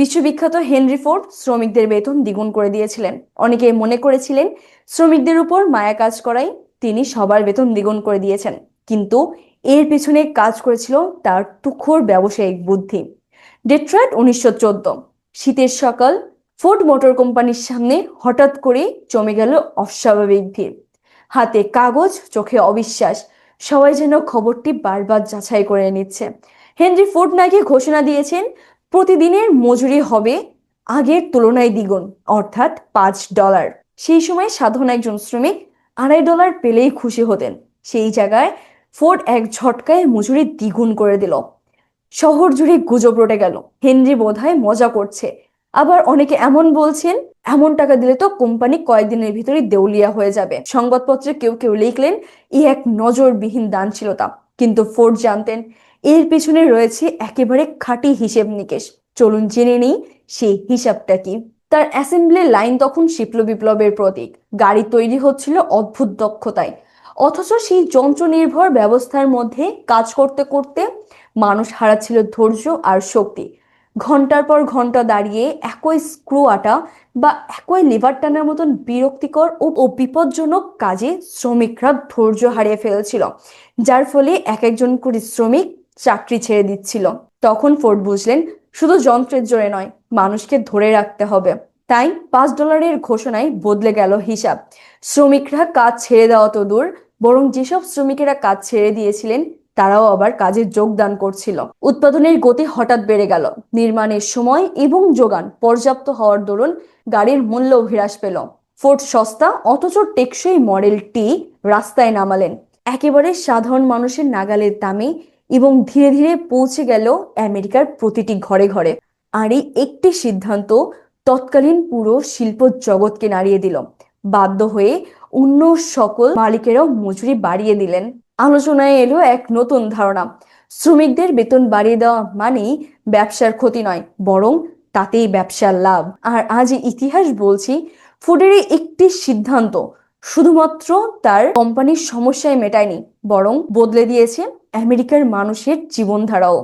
বিশ্ববিখ্যাত Henry Ford শ্রমিকদের বেতন দ্বিগুণ করে দিয়েছিলেন। অনেকে মনে করেছিলেন, শ্রমিকদের উপর মায়া কাজ করাই তিনি সবার বেতন দ্বিগুণ করে দিয়েছেন। কিন্তু এর পিছনে কাজ করেছিল তার তুখোর ব্যবসায়িক বুদ্ধি। ডেট্রয়েট উনিশশো চোদ্দ, শীতের সকাল, ফোর্ড মোটর কোম্পানির সামনে হঠাৎ করে জমে গেল অস্বাভাবিক ভিড়। হাতে কাগজ, চোখে অবিশ্বাস, সবাই যেন খবরটি বারবার যাচাই করে নিচ্ছে। হেনরি ফোর্ড নাকি ঘোষণা দিয়েছেন প্রতিদিনের মজুরি হবে আগের তুলনায় দ্বিগুণ, অর্থাৎ পাঁচ ডলার। সেই সময় সাধারণ একজন শ্রমিক আড়াই ডলার পেলেই খুশি হতেন। সেই জায়গায় ফোর্ড এক ঝটকায় মজুরি দ্বিগুণ করে দিল। শহর জুড়ে গুজব রটে গেল। হেনরি বোধহয় মজা করছে। আবার অনেকে এমন বলছেন, এমন টাকা দিলে তো কোম্পানি কয়েকদিনের ভিতরে দেউলিয়া হয়ে যাবে। সংবাদপত্রে কেউ কেউ লিখলেন ই এক নজরবিহীন দানশীলতা। কিন্তু ফোর্ড জানতেন, এর পেছনে রয়েছে একেবারে খাঁটি হিসেব নিকেশ। চলুন জেনে নেই সেই হিসাবটা কি। তার অ্যাসেম্বলি লাইন তখন শিপ্ল বিপ্লবের প্রতীক। গাড়ি তৈরি হচ্ছিল অদ্ভুত দক্ষতায়। অথচ সেই যন্ত্র নির্ভর ব্যবস্থার মধ্যে কাজ করতে করতে মানুষ হারাচ্ছিল ধৈর্য আর শক্তি। ঘণ্টার পর ঘণ্টা দাঁড়িয়ে একই স্ক্রু আটা বা একই লিভার টানার মতন বিরক্তিকর ও বিপজ্জনক কাজে শ্রমিকরা ধৈর্য হারিয়ে ফেলছিল, যার ফলে এক একজন করে শ্রমিক চাকরি ছেড়ে দিচ্ছিল। তখন ফোর্ড বুঝলেন, শুধু যন্ত্রের জোরে নয়, মানুষকে ধরে রাখতে হবে। তাই পাঁচ ডলারের ঘোষণায় বদলে গেল হিসাব। শ্রমিকরা কাজ ছেড়ে দেওয়া তো দূর, বরং যেসব শ্রমিকেরা কাজ ছেড়ে দিয়েছিলেন তারাও আবার কাজে যোগদান করছিল। উৎপাদনের গতি হঠাৎ বেড়ে গেল। নির্মাণের সময় এবং যোগান পর্যাপ্ত হওয়ার দরুন গাড়ির মূল্য হ্রাস পেল। ফোর্ড সস্তা, অথচ টেকসই মডেল টি রাস্তায় নামালেন। একেবারে সাধারণ মানুষের নাগালের দামে এবং ধীরে ধীরে পৌঁছে গেল আমেরিকার প্রতিটি ঘরে ঘরে। আর এই একটি সিদ্ধান্ত তৎকালীন পুরো শিল্প জগৎকে নাড়িয়ে দিল। বাধ্য হয়ে অন্য সকল মালিকেরাও মজুরি বাড়িয়ে দিলেন। আলোচনায় এলো এক নতুন ধারণা। শ্রমিকদের বেতন বাড়িয়ে দেওয়া মানেই ব্যবসার ক্ষতি নয়, বরং তাতেই ব্যবসার লাভ। আর আজ ইতিহাস বলছি, ফুডের একটি সিদ্ধান্ত শুধুমাত্র তার কোম্পানির সমস্যায় মেটায়নি, বরং বদলে দিয়েছে আমেরিকার মানুষের জীবনধারাও।